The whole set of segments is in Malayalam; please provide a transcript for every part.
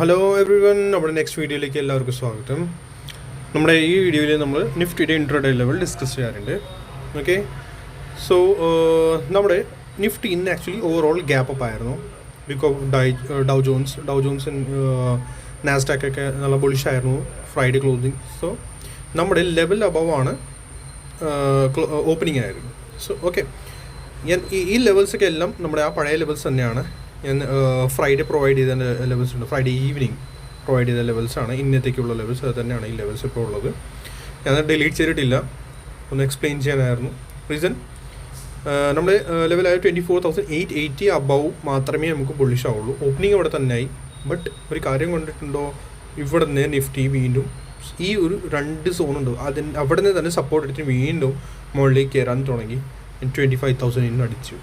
ഹലോ എവ്രി വൺ നമ്മുടെ നെക്സ്റ്റ് വീഡിയോയിലേക്ക് എല്ലാവർക്കും സ്വാഗതം. നമ്മുടെ ഈ വീഡിയോയിൽ നമ്മൾ നിഫ്റ്റിയുടെ ഇൻട്രോഡേ ലെവൽ ഡിസ്കസ് ചെയ്യാറുണ്ട്. ഓക്കെ സോ നമ്മുടെ നിഫ്റ്റി ഇന്ന് ആക്ച്വലി ഓവറോൾ ഗ്യാപ്പ് അപ്പ് ആയിരുന്നു. Because the Dow Jones Dow Jones Nasdaq ഒക്കെ നല്ല ബുളിഷ് ആയിരുന്നു ഫ്രൈഡേ ക്ലോസിങ് സോ നമ്മുടെ ലെവൽ അബവ് ആണ് ഓപ്പണിംഗ് ആയിരുന്നു. സോ ഓക്കെ ഞാൻ ഈ ലെവൽസൊക്കെ എല്ലാം നമ്മുടെ ആ പഴയ ലെവൽസ് തന്നെയാണ്. ഞാൻ ഫ്രൈഡേ പ്രൊവൈഡ് ചെയ്ത ലെവൽസ് ഉണ്ട്. ഫ്രൈഡേ ഈവനിങ് പ്രൊവൈഡ് ചെയ്ത ലെവൽസ് ആണ്. ഇന്നത്തേക്കുള്ള ലെവൽസ് അത് തന്നെയാണ് ഈ ലെവൽസ് ഇപ്പോൾ ഉള്ളത്. ഞാൻ ഡിലീറ്റ് ചെയ്തിട്ടില്ല. ഒന്ന് എക്സ്പ്ലെയിൻ ചെയ്യാനായിരുന്നു. റീസൺ നമ്മൾ ലെവലായ twenty four thousand eight eighty above മാത്രമേ നമുക്ക് പൊളിഷ് ആവുള്ളൂ. ഓപ്പണിംഗ് അവിടെ തന്നെ ആയി ബട്ട് ഒരു കാര്യം കണ്ടിട്ടുണ്ടോ? ഇവിടെ നിന്ന് നിഫ്റ്റി വീണ്ടും ഈ ഒരു രണ്ട് സോണുണ്ട് അതിന് അവിടെ നിന്ന് തന്നെ സപ്പോർട്ട് എടുത്തിട്ട് വീണ്ടും മുകളിലേക്ക് കയറാൻ തുടങ്ങി. ട്വന്റി ഫൈവ് തൗസൻഡിന് അടിച്ചു.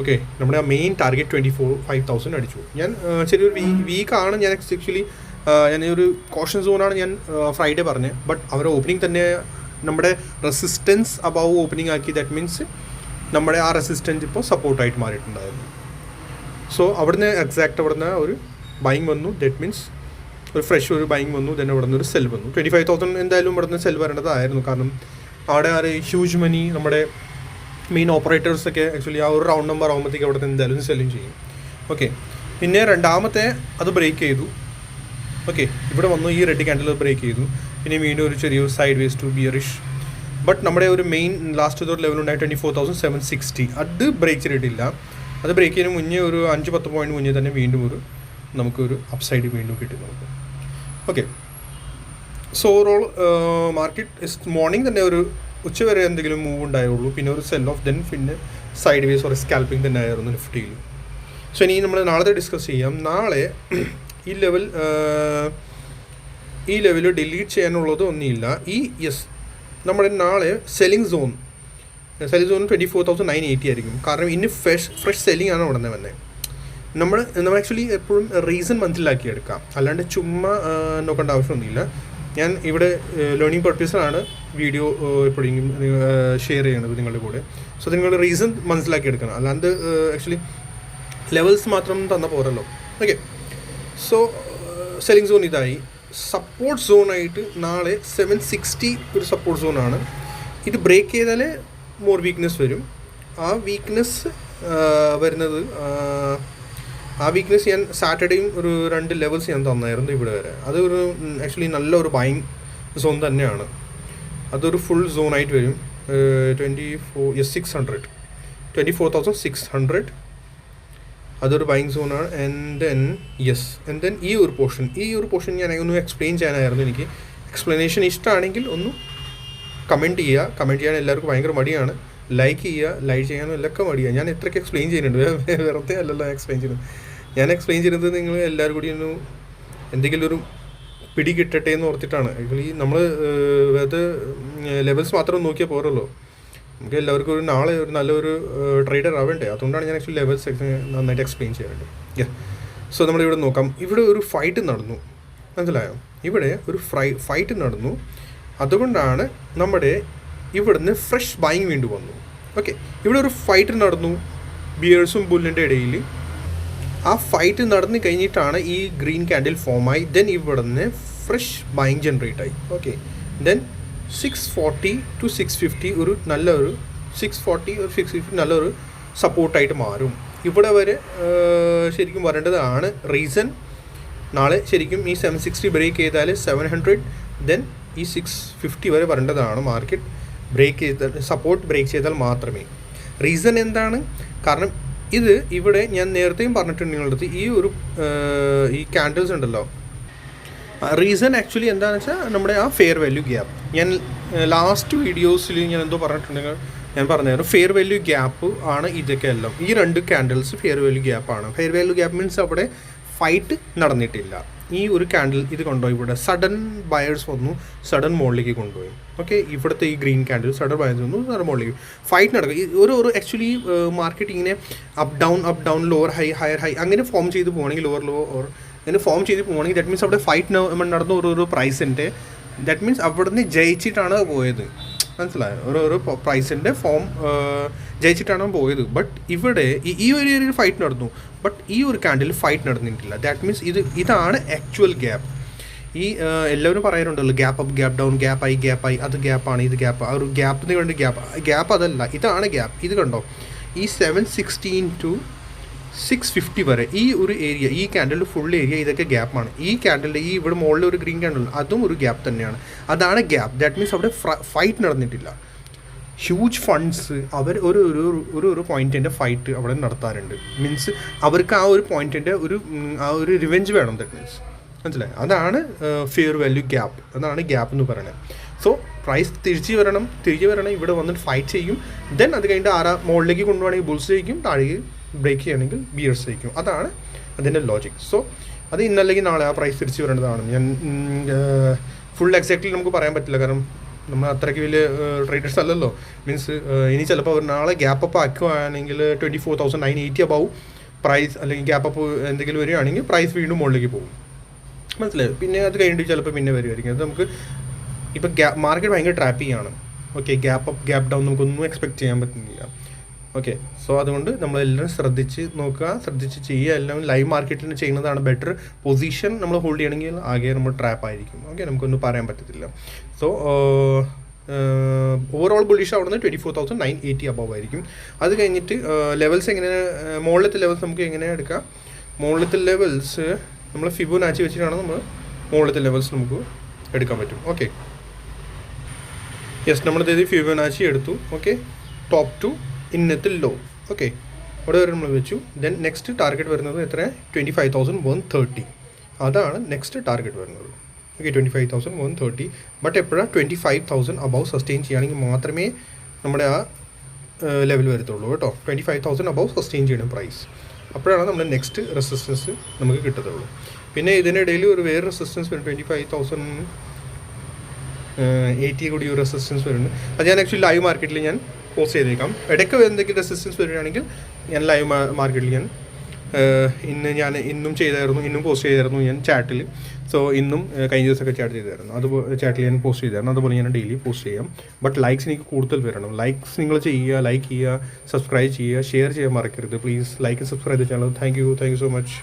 ഓക്കെ നമ്മുടെ ആ main target twenty four five thousand അടിച്ചു. ഞാൻ ചെറിയൊരു വീ വീക്കാണ് ഞാൻ ആക്ച്വലി ഞാൻ ഒരു കോഷൻ സോണാണ് ഞാൻ ഫ്രൈഡേ പറഞ്ഞത് ബട്ട് അവരുടെ ഓപ്പണിംഗ് തന്നെ നമ്മുടെ റെസിസ്റ്റൻസ് അബവ് ഓപ്പണിംഗ് ആക്കി. ദാറ്റ് മീൻസ് നമ്മുടെ ആ റെസിസ്റ്റൻസ് ഇപ്പോൾ സപ്പോർട്ടായിട്ട് മാറിയിട്ടുണ്ടായിരുന്നു. സോ അവിടുന്ന് എക്സാക്ട് അവിടുന്ന് ഒരു ബൈങ് വന്നു. ദറ്റ് മീൻസ് ഒരു ഫ്രഷ് ഒരു ബൈങ് വന്നു. ദെൻ അവിടെ ഒരു സെൽ വന്നു. ട്വന്റി ഫൈവ് തൗസൻഡ് എന്തായാലും ഇവിടെ നിന്ന് സെൽ വരേണ്ടതായിരുന്നു. കാരണം അവിടെ ആ ഹ്യൂജ് മണി നമ്മുടെ മെയിൻ ഓപ്പറേറ്റേഴ്സൊക്കെ ആക്ച്വലി ആ ഒരു റൗണ്ട് നമ്പർ ആകുമ്പോഴത്തേക്ക് അവിടെ നിന്ന് എന്തായാലും സെല്ലും ചെയ്യും. ഓക്കെ പിന്നെ രണ്ടാമത്തെ അത് ബ്രേക്ക് ചെയ്തു. ഓക്കെ ഇവിടെ വന്നു ഈ റെഡ് ക്യാൻഡിൽ ബ്രേക്ക് ചെയ്തു. ഇനി വീണ്ടും ഒരു ചെറിയ sideways to bearish but നമ്മുടെ ഒരു മെയിൻ ലാസ്റ്റ് ഒരു ലെവൽ ഉണ്ടായി twenty four thousand seven sixty അത് ബ്രേക്ക് ചെയ്തിട്ടില്ല. അത് ബ്രേക്ക് ചെയ്യുന്ന മുന്നേ ഒരു അഞ്ച് പത്ത് പോയിന്റ് മുന്നേ തന്നെ വീണ്ടും ഒരു നമുക്കൊരു അപ്സൈഡ് വീണ്ടും കിട്ടി നമുക്ക്. Okay so overall market morning തന്നെ ഒരു ഉച്ചവരെ എന്തെങ്കിലും മൂവ് ഉണ്ടായുള്ളൂ. പിന്നെ ഒരു സെൽ ഓഫ് ദെൻ പിന്നെ സൈഡ് വേസ് ഒരു സ്കാൽപ്പിംഗ് തന്നെ ആയിരുന്നു നിഫ്റ്റിയിൽ സോ ഇനി നമ്മൾ നാളത്തെ ഡിസ്കസ് ചെയ്യാം. നാളെ ഈ ലെവൽ ഈ ലെവൽ ഡിലീറ്റ് ചെയ്യാനുള്ളത് ഒന്നുമില്ല. ഈ യെസ് നമ്മുടെ നാളെ selling zone selling zone twenty four thousand nine eighty ആയിരിക്കും. കാരണം ഇനി ഫ്രഷ് ഫ്രഷ് സെല്ലിംഗ് ആണ് ഉടനെ വന്നത് നമ്മൾ നമ്മൾ ആക്ച്വലി എപ്പോഴും റീസൺ മനസ്സിലാക്കിയെടുക്കാം. അല്ലാണ്ട് ചുമ്മാ നോക്കേണ്ട ആവശ്യമൊന്നുമില്ല. ഞാൻ ഇവിടെ ലേണിംഗ് പർപ്പസിലാണ് വീഡിയോ എപ്പോഴെങ്കിലും ഷെയർ ചെയ്യണത് നിങ്ങളുടെ കൂടെ. സോ നിങ്ങൾ റീസൺ മനസ്സിലാക്കി എടുക്കണം അല്ലാണ്ട് ആക്ച്വലി ലെവൽസ് മാത്രം തന്ന പോരല്ലോ. ഓക്കെ സോ സെല്ലിംഗ് സോൺ ഇതായി. സപ്പോർട്ട് സോണായിട്ട് നാളെ സെവൻ സിക്സ്റ്റി ഒരു സപ്പോർട്ട് സോണാണ് ഇത് ബ്രേക്ക് ചെയ്താലേ മോർ വീക്ക്നെസ് വരും. ആ വീക്ക്നെസ് വരുന്നത് ആ, വീക്ക്നെസ് ഞാൻ സാറ്റർഡേയും ഒരു രണ്ട് ലെവൽസ് ഞാൻ തന്നായിരുന്നു ഇവിടെ വരെ. അത് ഒരു ആക്ച്വലി നല്ലൊരു ബൈങ് സോൺ തന്നെയാണ്. അതൊരു ഫുൾ സോണായിട്ട് വരും. Twenty four yes six hundred twenty four thousand six hundred അതൊരു buying സോണാണ് and then yes and then ഈ ഒരു പോർഷൻ ഈ ഒരു പോർഷൻ ഞാൻ ഒന്ന് എക്സ്പ്ലെയിൻ ചെയ്യാനായിരുന്നു എനിക്ക്. എക്സ്പ്ലനേഷൻ ഇഷ്ടമാണെങ്കിൽ ഒന്ന് കമന്റ് ചെയ്യുക. കമന്റ് ചെയ്യാൻ എല്ലാവർക്കും ഭയങ്കര മടിയാണ്. ലൈക്ക് ചെയ്യുക ലൈക്ക് ചെയ്യാനും എല്ലാം മടിയ. ഞാൻ എത്രയ്ക്ക് എക്സ്പ്ലെയിൻ ചെയ്യുന്നുണ്ട് വെറുതെ അല്ലല്ലോ എക്സ്പ്ലെയിൻ ചെയ്യുന്നത് ഞാൻ എക്സ്പ്ലെയിൻ ചെയ്യുന്നത് നിങ്ങൾ എല്ലാവരും കൂടി ഒന്ന് എന്തെങ്കിലും ഒരു പിടി കിട്ടട്ടെ എന്ന് ഓർത്തിട്ടാണ്. ആക്ച്വലി നമ്മൾ വെറുതെ ലെവൽസ് മാത്രം നോക്കിയാൽ പോരല്ലോ നമുക്ക് എല്ലാവർക്കും ഒരു നാളെ ഒരു നല്ലൊരു ട്രേഡർ ആവേണ്ടേ? അതുകൊണ്ടാണ് ഞാൻ ആക്ച്വലി ലെവൽസ് നന്നായിട്ട് എക്സ്പ്ലെയിൻ ചെയ്യാറുണ്ട്. സോ നമ്മളിവിടെ നോക്കാം. ഇവിടെ ഒരു ഫൈറ്റ് നടന്നു. മനസ്സിലായോ? ഇവിടെ ഒരു ഫ്രൈ ഫൈറ്റ് നടന്നു. അതുകൊണ്ടാണ് നമ്മുടെ ഇവിടുന്ന് ഫ്രഷ് ബൈങ് വീണ്ടും വന്നു. ഓക്കെ ഇവിടെ ഒരു ഫൈറ്റ് നടന്നു ബിയേഴ്സും ബുല്ലിന്റെ ഇടയിൽ ആ ഫൈറ്റ് നടന്നു കഴിഞ്ഞിട്ടാണ് ഈ ഗ്രീൻ ക്യാൻഡിൽ ഫോമായി ദെൻ ഇവിടെ നിന്ന് ഫ്രഷ് ബൈങ് ജനറേറ്റ് ആയി. Okay then six forty to six fifty ഒരു നല്ലൊരു സിക്സ് ഫോർട്ടി ഒരു സിക്സ് ഫിഫ്റ്റി നല്ലൊരു സപ്പോർട്ടായിട്ട് മാറും. ഇവിടെ വരെ ശരിക്കും വരേണ്ടതാണ് റീസൺ നാളെ ശരിക്കും ഈ സെവൻ സിക്സ്റ്റി ബ്രേക്ക് ചെയ്താൽ സെവൻ ഹൺഡ്രഡ് ദെൻ ഈ സിക്സ് ഫിഫ്റ്റി വരെ വരേണ്ടതാണ് മാർക്കറ്റ് ബ്രേക്ക് ചെയ്താൽ സപ്പോർട്ട് ബ്രേക്ക് ചെയ്താൽ മാത്രമേ. റീസൺ എന്താണ്? കാരണം ഇത് ഇവിടെ ഞാൻ നേരത്തെയും പറഞ്ഞിട്ടുണ്ട് നിങ്ങളുടെ അടുത്ത്. ഈ ഒരു ഈ ക്യാൻഡിൽസ് ഉണ്ടല്ലോ. റീസൺ ആക്ച്വലി എന്താണെന്ന് വെച്ചാൽ നമ്മുടെ ആ ഫെയർ വാല്യൂ ഗ്യാപ്പ് ഞാൻ ലാസ്റ്റ് വീഡിയോസിൽ ഞാൻ എന്തോ പറഞ്ഞിട്ടുണ്ടെങ്കിൽ ഞാൻ പറഞ്ഞായിരുന്നു ഫെയർ വാല്യൂ ഗ്യാപ്പ് ആണ് ഇതൊക്കെ എല്ലാം. ഈ രണ്ട് ക്യാൻഡിൽസ് ഫെയർ വാല്യൂ ഗ്യാപ്പാണ് ഫെയർ വാല്യൂ ഗ്യാപ്പ് മീൻസ് അവിടെ ഫൈറ്റ് നടന്നിട്ടില്ല. ഈ ഒരു ക്യാൻഡിൽ ഇത് കൊണ്ടുപോയി ഇവിടെ സഡൻ ബയേഴ്സ് വന്നു സഡൻ മോളിലേക്ക് കൊണ്ടുപോയി. ഓക്കെ ഇവിടുത്തെ ഈ ഗ്രീൻ ക്യാൻഡിൽ സഡൻ ബയേഴ്സ് വന്നു സഡൻ മോളിലേക്ക് ഫൈറ്റ് നടക്കും. ഒരു ഒരു ആക്ച്വലി മാർക്കറ്റ് ഇങ്ങനെ up down up down lower high higher high അങ്ങനെ ഫോം ചെയ്ത് പോകണമെങ്കിൽ ലോവർ ലോ ഓർ അങ്ങനെ ഫോം ചെയ്ത് പോകണമെങ്കിൽ ദാറ്റ് മീൻസ് അവിടെ ഫൈറ്റ് നടന്ന ഒരു ഒരു പ്രൈസിന്റെ ദാറ്റ് മീൻസ് അവിടുന്ന് ജയിച്ചിട്ടാണ് പോയത്. മനസ്സിലായോ? ഒരു പ്രൈസിന്റെ ഫോം ജയിച്ചിട്ടാണ് പോയത്. ബട്ട് ഇവിടെ ഈ- ഒരു ഒരു ഫൈറ്റ് നടന്നു. ബട്ട് ഈ ഒരു കാൻഡിൽ ഫൈറ്റ് നടന്നിട്ടില്ല. ദാറ്റ് മീൻസ് ഇത് ഇതാണ് ആക്ച്വൽ ഗ്യാപ്പ് ഈ എല്ലാവരും പറയാറുണ്ടല്ലോ gap up gap down gap ആയി അത് ഗ്യാപ്പാണ് ഇത് ഗ്യാപ്പ് ആ. ഒരു ഗ്യാപ്പിന് വേണ്ടി ഗ്യാപ്പ് ഗ്യാപ്പ് അതല്ല ഇതാണ് ഗ്യാപ്പ് ഇത് കണ്ടോ? ഈ seven sixteen to six fifty വരെ. ഈ ഒരു ഏരിയ ഈ ക്യാൻഡലിൽ ഫുൾ ഏരിയ ഇതൊക്കെ ഗ്യാപ്പാണ് ഈ ക്യാൻഡലിൽ ഈ ഇവിടെ മുകളിൽ ഒരു ഗ്രീൻ ക്യാൻഡൽ അതും ഒരു ഗ്യാപ്പ് തന്നെയാണ്. അതാണ് ഗ്യാപ്പ് ദാറ്റ് മീൻസ് അവിടെ ഫൈറ്റ് നടന്നിട്ടില്ല. ഹ്യൂജ് ഫണ്ട്സ് അവർ ഒരു ഒരു ഒരു ഒരു പോയിന്റിന്റെ ഫൈറ്റ് അവിടെ നടത്താറുണ്ട്. മീൻസ് അവർക്ക് ആ ഒരു പോയിന്റിന്റെ ഒരു ആ ഒരു റിവെഞ്ച് വേണം. ദാറ്റ് മീൻസ് മനസ്സിലായി? അതാണ് ഫെയർ വാല്യൂ ഗ്യാപ്പ് അതാണ് ഗ്യാപ്പ് എന്ന് പറയുന്നത്. സോ പ്രൈസ് തിരിച്ചു വരണം. തിരിച്ചു വരണം. ഇവിടെ വന്നിട്ട് ഫൈറ്റ് ചെയ്യും. ദെൻ അത് കഴിഞ്ഞിട്ട് ആരാ മുകളിലേക്ക് കൊണ്ടുപോകണമെങ്കിൽ ബുൾസ് ജയിക്കും താഴേക്ക് ബ്രേക്ക് ചെയ്യണമെങ്കിൽ ബി എസ് ജയിക്കും അതാണ് അതിന്റെ ലോജിക് സോ അത് ഇന്നല്ലെങ്കിൽ നാളെ ആ പ്രൈസ് തിരിച്ച് വരേണ്ടതാണ്. ഞാൻ ഫുൾ എക്സാക്ട്ലി നമുക്ക് പറയാൻ പറ്റില്ല. കാരണം നമ്മൾ അത്രയ്ക്ക് വലിയ ട്രേഡേഴ്സ് അല്ലല്ലോ. മീൻസ് ഇനി ചിലപ്പോൾ അവർ നാളെ ഗ്യാപ്പ് അപ്പ് ആക്കുകയാണെങ്കിൽ twenty four thousand nine eighty അബാവും price അല്ലെങ്കിൽ ഗ്യാപ്പ് അപ്പ് എന്തെങ്കിലും വരികയാണെങ്കിൽ പ്രൈസ് വീണ്ടും മുകളിലേക്ക് പോകും. മനസ്സിലായോ? പിന്നെ അത് കഴിഞ്ഞിട്ട് ചിലപ്പോൾ പിന്നെ വരുമായിരിക്കും. അത് നമുക്ക് ഇപ്പോൾ ഗ്യാ മാർക്കറ്റ് ഭയങ്കര ട്രാപ്പിംഗ് ആണ്. Okay gap up gap down നമുക്കൊന്നും എക്സ്പെക്ട് ചെയ്യാൻ പറ്റുന്നില്ല. ഓക്കെ സോ അതുകൊണ്ട് നമ്മളെല്ലാം ശ്രദ്ധിച്ച് നോക്കുക ശ്രദ്ധിച്ച് ചെയ്യുക. എല്ലാം ലൈവ് മാർക്കറ്റിൽ ചെയ്യുന്നതാണ് ബെറ്റർ പൊസിഷൻ നമ്മൾ ഹോൾഡ് ചെയ്യണമെങ്കിൽ ആകെ നമ്മൾ ട്രാപ്പ് ആയിരിക്കും. ഓക്കെ നമുക്കൊന്നും പറയാൻ പറ്റത്തില്ല. സോ ഓവറോൾ ബുള്ളിഷ് ആവുന്നത് twenty four thousand nine eighty above ആയിരിക്കും. അത് കഴിഞ്ഞിട്ട് ലെവൽസ് എങ്ങനെ ഏഹ്, മുകളിലത്തെ ലെവൽസ് നമുക്ക് എങ്ങനെ എടുക്കാം? മുകളിലത്തെ ലെവൽസ് നമ്മൾ ഫിബോനാച്ചി വെച്ചിട്ടാണ് നമ്മൾ മുകളിലത്തെ ലെവൽസ് നമുക്ക് എടുക്കാൻ പറ്റും. ഓക്കെ യെസ് നമ്മൾ ഫിബോ ഫിബോനാച്ചി എടുത്തു. ഓക്കെ ടോപ്പ് ടു ഇന്നത്തെ ലോ ഓക്കെ അവിടെ വരെ നമ്മൾ വെച്ചു. ദെൻ നെക്സ്റ്റ് ടാർഗറ്റ് വരുന്നത് എത്ര? Twenty five thousand one thirty അതാണ് നെക്സ്റ്റ് ടാർഗറ്റ് വരുന്നത്. Okay twenty five thousand one thirty but എപ്പോഴാണ് twenty five thousand above sustain ചെയ്യുകയാണെങ്കിൽ മാത്രമേ നമ്മുടെ ആ ലെവൽ വരത്തുള്ളൂ കേട്ടോ. Twenty five thousand above sustain ചെയ്യണം പ്രൈസ് അപ്പോഴാണ് നമ്മുടെ നെക്സ്റ്റ് റെസിസ്റ്റൻസ് നമുക്ക് കിട്ടത്തുള്ളൂ. പിന്നെ ഇതിനിടയിൽ ഒരു വേറെ റെസിസ്റ്റൻസ് വരും ട്വന്റി ഫൈവ് തൗസൻഡ് എയ്റ്റി കൂടി ഒരു റെസിസ്റ്റൻസ് വരുന്നുണ്ട് അത് ഞാൻ ആക്ച്വലി ലൈവ് മാർക്കറ്റിൽ ഞാൻ പോസ്റ്റ് ചെയ്തേക്കാം. ഇടയ്ക്ക് എന്തെങ്കിലും റെസിസ്റ്റൻസ് വരികയാണെങ്കിൽ ഞാൻ ലൈവ് മാർക്കറ്റിൽ ഞാൻ ഇന്ന് ഞാൻ ഇന്നും ചെയ്തായിരുന്നു ഇന്നും പോസ്റ്റ് ചെയ്തായിരുന്നു ഞാൻ ചാറ്റിൽ സോ ഇന്നും കഴിഞ്ഞ ദിവസമൊക്കെ ചാറ്റ് ചെയ്തായിരുന്നു. അതുപോലെ ചാറ്റിൽ ഞാൻ പോസ്റ്റ് ചെയ്തായിരുന്നു. അതുപോലെ ഞാൻ ഡെയിലി പോസ്റ്റ് ചെയ്യാം. ബട്ട് ലൈക്സ് എനിക്ക് കൂടുതൽ വരണം. ലൈക്സ് നിങ്ങൾ ചെയ്യുക ലൈക്ക് ചെയ്യുക സബ്സ്ക്രൈബ് ചെയ്യുക ഷെയർ ചെയ്യാൻ മറക്കരുത്. Please like subscribe channel thank you thank you so much